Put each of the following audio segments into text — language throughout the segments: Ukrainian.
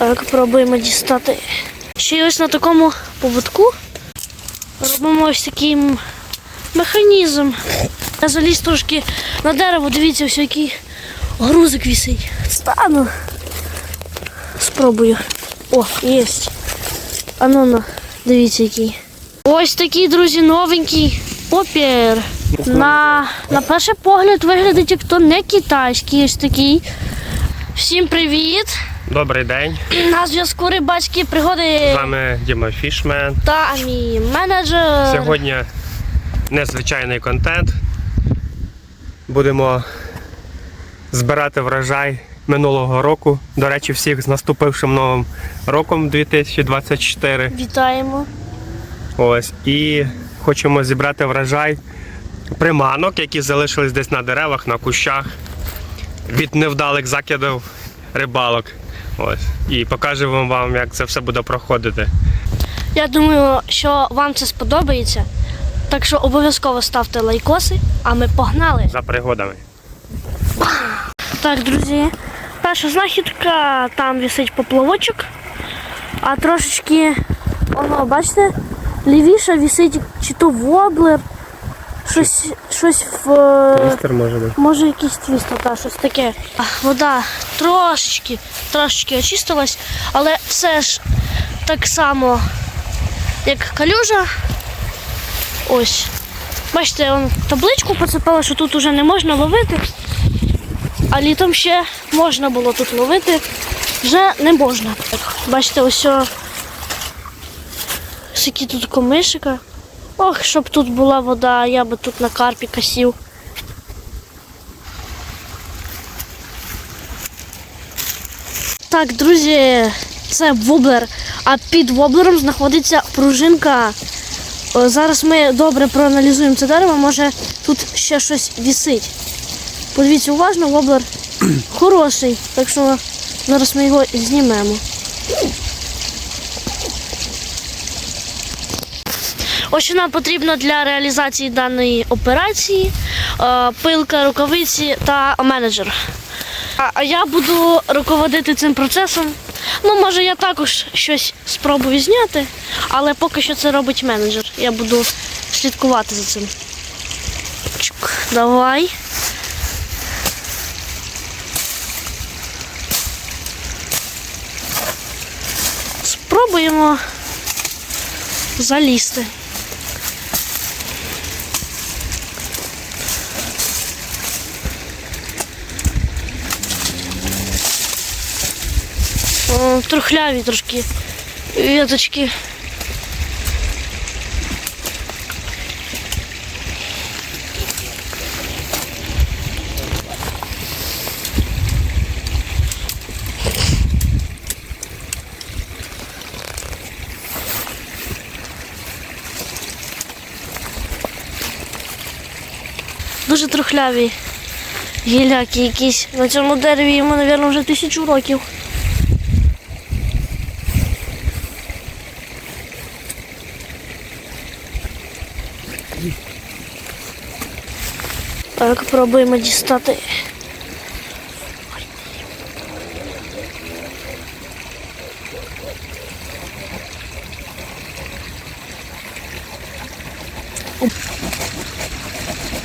Так, пробуємо дістати. Ще ось на такому поводку робимо ось такий механізм. Я заліз трошки на дерево, дивіться, ось який грузик висить. Стану. Спробую. О, є. А ну на, дивіться який. Ось такий, друзі, новенький попір. На, на перший погляд виглядить як то не китайський, ось такий. Всім привіт! Добрий день, На зв'язку рибацькі пригоди з вами Діма Фішмен. та мій менеджер. Сьогодні незвичайний контент. Будемо збирати врожай минулого року. До речі, всіх з наступившим новим роком 2024. Вітаємо. Ось. І хочемо зібрати врожай приманок, які залишились десь на деревах, на кущах від невдалих закидів рибалок. Ось. І покажемо вам, як це все буде проходити. Я думаю, що вам це сподобається. Так що обов'язково ставте лайкоси, а ми погнали. За пригодами. Так, друзі, перша знахідка, там висить поплавочок, а трошечки, воно, бачите, лівіше висить чи то воблер, щось, щось в. е, Містер може бути. Може якийсь твістер, та щось таке. Вода трошечки, трошечки очистилась, але все ж так само, як калюжа. Ось. Бачите, он табличку поцепила, що тут уже не можна ловити. А літом ще можна було тут ловити. Вже не можна. Бачите, ось о, скільки тут комишика. Ох, щоб тут була вода, я би тут на карпіка сів. Так, друзі, це воблер. А під воблером знаходиться пружинка. О, Зараз ми добре проаналізуємо це дерево, може тут ще щось вісить. Подивіться уважно, воблер хороший, так що зараз ми його знімемо. Ось що нам потрібно для реалізації даної операції: е, пилка, рукавиці та менеджер. А, я буду руководити цим процесом. Ну, може, я також щось спробую зняти, але поки що це робить менеджер. Я буду слідкувати за цим. Чук, давай. Спробуємо залізти. Трухляві трошки віточки. Дуже трухляві гіляки якісь. На цьому дереві йому, мабуть, вже тисячу років. Так, пробуємо дістати. Оп.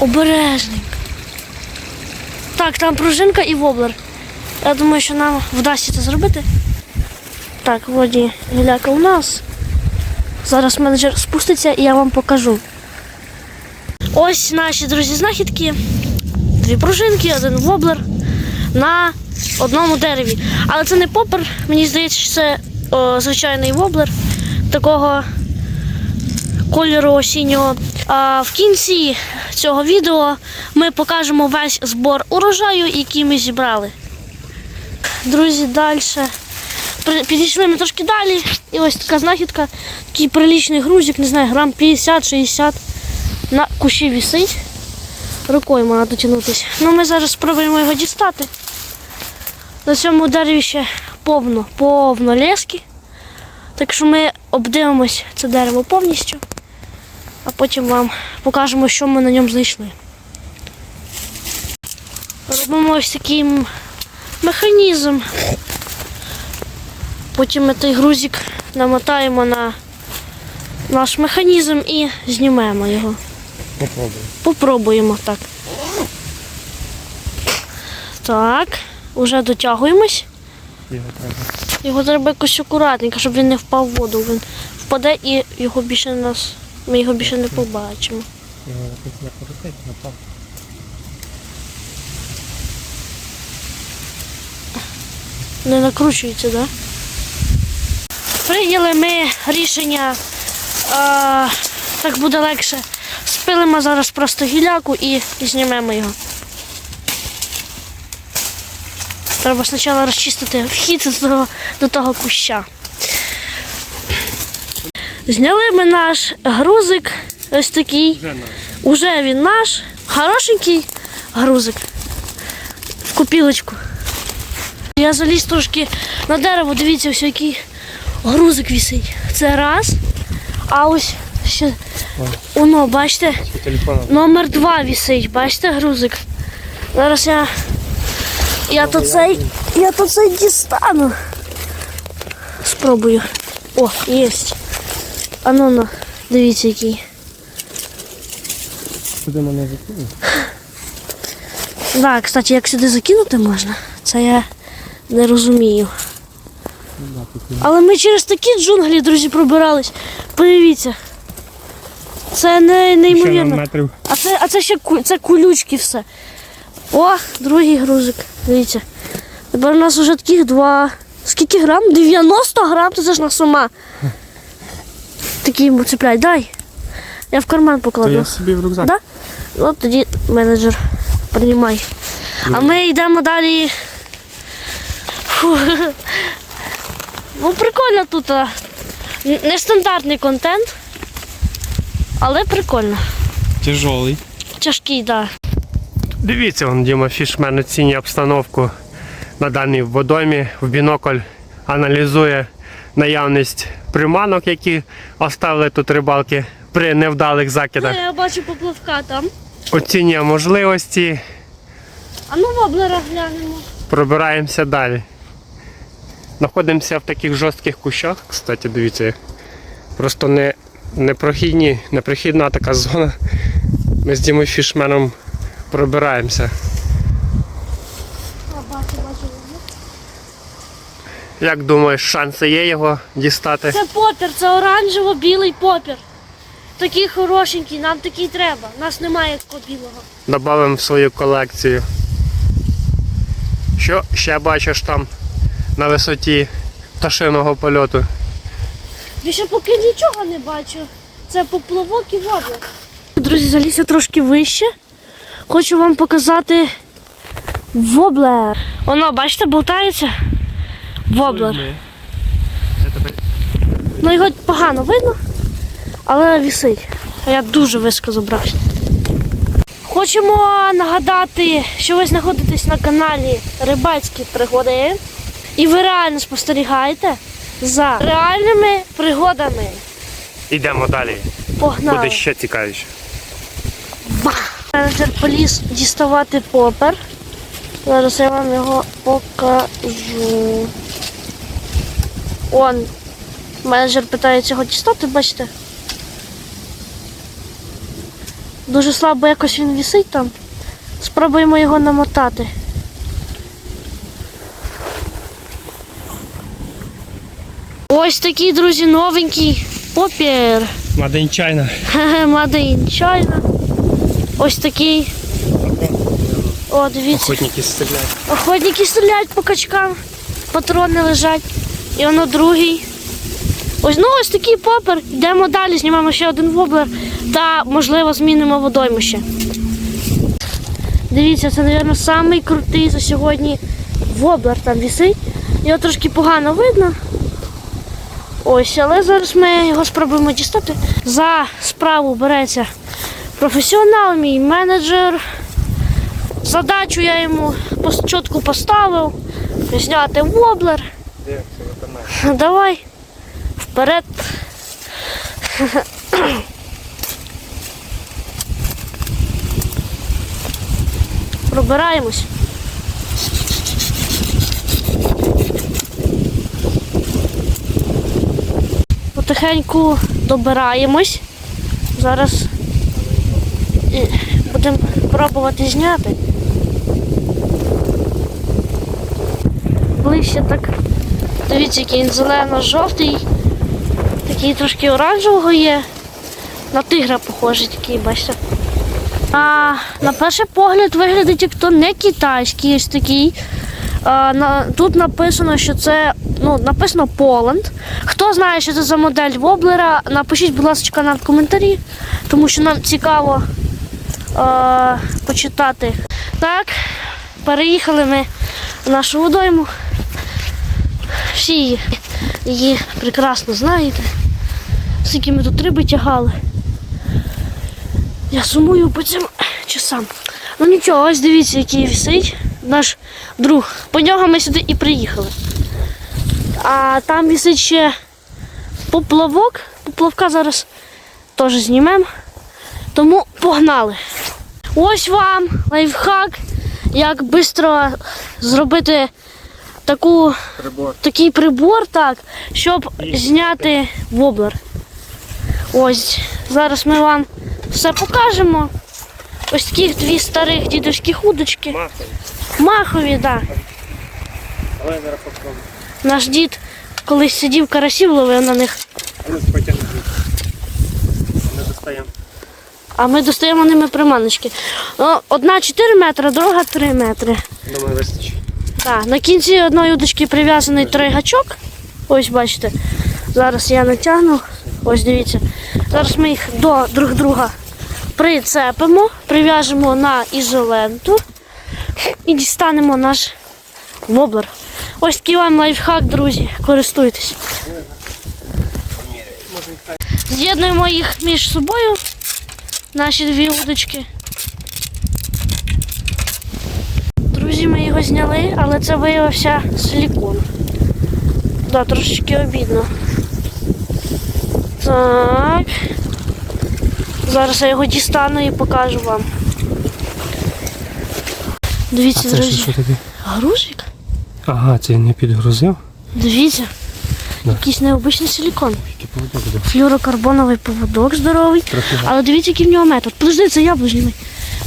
Обережненько. Так, там пружинка і воблер. Я думаю, що нам вдасться це зробити. Так, воді гіляка у нас. Зараз менеджер спуститься і я вам покажу. Ось наші друзі знахідки. Дві пружинки, один воблер на одному дереві. Але це не попер, мені здається, що це о, звичайний воблер такого кольору осіннього. А в кінці цього відео ми покажемо весь збор урожаю, який ми зібрали. Друзі, далі. Підійшли ми трошки далі. І ось така знахідка, такий прилічний грузик, не знаю, грам 50-60 на кущі вісить. Рукою можна дотягнутися. Ну, ми зараз спробуємо його дістати. На цьому дереві ще повно, повно лески. Так що ми обдивимось це дерево повністю, а потім вам покажемо, що ми на ньому знайшли. Робимо ось такий механізм. Потім ми той грузик намотаємо на наш механізм і знімемо його. Попробуй. Попробуємо так. Так, уже дотягуємось. Його треба. Його треба якось акуратненько, щоб він не впав в воду. Він впаде і його більше нас. Ми його більше не побачимо. Його якось не крутить, напав. Не накручується, так? Да? Прийняли ми рішення, а, так буде легше. Спилимо зараз просто гіляку і знімемо його. Треба спочатку розчистити вхід до того, до того куща. Зняли ми наш грузик, ось такий. Вже наш. Уже він наш, хорошенький грузик в купілочку. Я заліз трошки на дерево, дивіться, ось який грузик висить. Це раз. А ось ще воно, бачите, номер два висить, бачите, грузик. Зараз я. Я то цей. Я то цей дістану. Спробую. О, є. А ну ну, дивіться який. Куди мене закинув? Так, кстати, як сюди закинути можна, це я не розумію. Але ми через такі джунглі, друзі, пробирались. Подивіться. Це не, неймовірно. А це, а це ще це кулючки все. О, другий грузик. Дивіться. Тепер у нас вже таких два. Скільки грам? 90 грам, то це ж на сама. Такий йому цепляй, дай. Я в карман То покладу. я собі в рюкзак. Да? Ну тоді менеджер, приймай. А ми йдемо далі. Фу. Ну, прикольно тут. Нестандартний контент, але прикольно. Тяжолий. Тяжкий, так. Да. Дивіться, он Діма Фішмен оцінює обстановку на даній водомі. В бінокль аналізує наявність приманок, які оставили тут рибалки при невдалих закидах. Я бачу поплавка там. Оцінює можливості, А ну воблера глянемо. пробираємося далі. Знаходимося в таких жорстких кущах, кстати, дивіться. Просто не, непрохідні, непрохідна така зона. Ми з Дімою Фішменом пробираємося. Як думаєш, шанси є його дістати? Це попір, це оранжево-білий попір. Такий хорошенький, нам такий треба. Нас немає такого білого. Добавимо в свою колекцію. Що ще бачиш там на висоті пташиного польоту? Більше поки нічого не бачу. Це поплавок і воблер. Друзі, залізьте трошки вище. Хочу вам показати воблер. Воно, бачите, болтається? Воблер. Ну його погано видно, але висить. А я дуже високо забрався. Хочемо нагадати, що ви знаходитесь на каналі Рибацькі пригоди. І ви реально спостерігаєте за реальними пригодами. Йдемо далі. Погнали. Буде ще цікавіше. Менеджер поліз діставати попер. Зараз я вам його покажу. Он. Менеджер питається його дістати, бачите? Дуже слабо якось він висить там. Спробуємо його намотати. Ось такий, друзі, новенький попір. Мадень чайна. In China. Ось такий. О, дивіться. Охотники стріляють. Охотники стріляють по качкам, патрони лежать. І воно другий. Ось, ну ось такий попер. Йдемо далі, знімемо ще один воблер та, можливо, змінимо водоймище. Дивіться, це, мабуть, самий крутий за сьогодні воблер там висить. Його трошки погано видно. Ось, але зараз ми його спробуємо дістати. За справу береться професіонал, мій менеджер. Задачу я йому чітко поставив. Зняти воблер. Давай. Вперед. Пробираємось. Потихеньку добираємось. Зараз будемо пробувати зняти. Ближче так. Дивіться, який він зелено-жовтий, такий трошки оранжевого є. На тигра похожий такий, бачите. А на перший погляд виглядить як то не китайський, ось такий. На, тут написано, що це ну, написано Poland. Хто знає, що це за модель Воблера, напишіть, будь ласка, на коментарі, тому що нам цікаво а, почитати. Так, переїхали ми в нашу водойму. Всі її прекрасно знаєте. Скільки ми тут риби тягали. Я сумую по цим часам. Ну нічого, ось дивіться, який висить наш друг. По нього ми сюди і приїхали. А там висить ще поплавок. Поплавка зараз теж знімемо. Тому погнали. Ось вам лайфхак, як швидко зробити таку, Прибор. такий прибор, так, щоб зняти воблер. Ось, зараз ми вам все покажемо. Ось такі дві старих дідовські удочки. Махові, так. Попробую. Наш дід колись сидів карасів ловив на них, А ну потягни. Не достаємо. а ми достаємо ними приманочки. Одна 4 метри, друга 3 метри. Думаю, вистачить. Так, на кінці одної удочки прив'язаний тригачок. Ось бачите. Зараз я натягну. Ось дивіться. Зараз ми їх до друг друга прицепимо, прив'яжемо на ізоленту і дістанемо наш воблер. Ось такий вам лайфхак, друзі. Користуйтесь. З'єднуємо їх між собою, наші дві удочки. Друзі, ми його зняли, але це виявився силікон. Да, трошечки обідно. Так. Зараз я його дістану і покажу вам. Дивіться, друзі. таке? Грузик? Ага, це не підгрузив. Дивіться. Да. Якийсь необичний силікон. Який поводок буде. Флюрокарбоновий поводок здоровий. Трохи Але дивіться, який в нього метод. Подожди, це яблучний.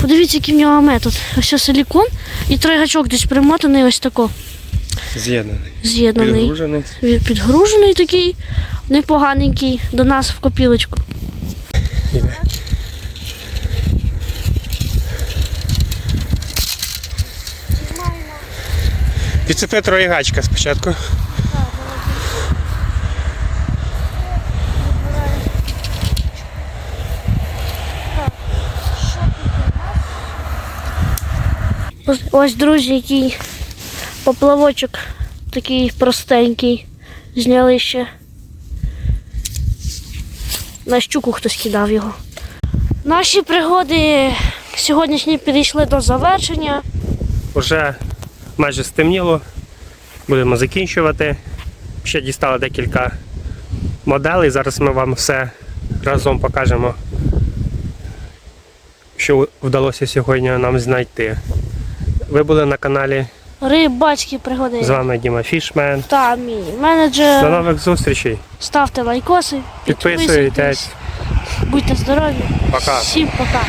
Подивіться, який в нього метод. Ось силікон і тригачок десь примотаний ось тако. з'єднаний. З'єднаний. Підгружений. Він Підгружений такий, непоганенький до нас в копілочку. Іде. Підцепи троєгачка спочатку. Ось, ось, друзі, який поплавочок такий простенький. Зняли ще. На щуку хтось кидав його. Наші пригоди сьогоднішні підійшли до завершення. Уже майже стемніло. Будемо закінчувати. Ще дістали декілька моделей. Зараз ми вам все разом покажемо, що вдалося сьогодні нам знайти. Ви були на каналі. Рибацькі пригоди. З вами Діма Фішмен. Та мій До нових зустрічей. Ставте лайкоси, Підписуйтесь. Будьте здорові. Пока. Всім пока.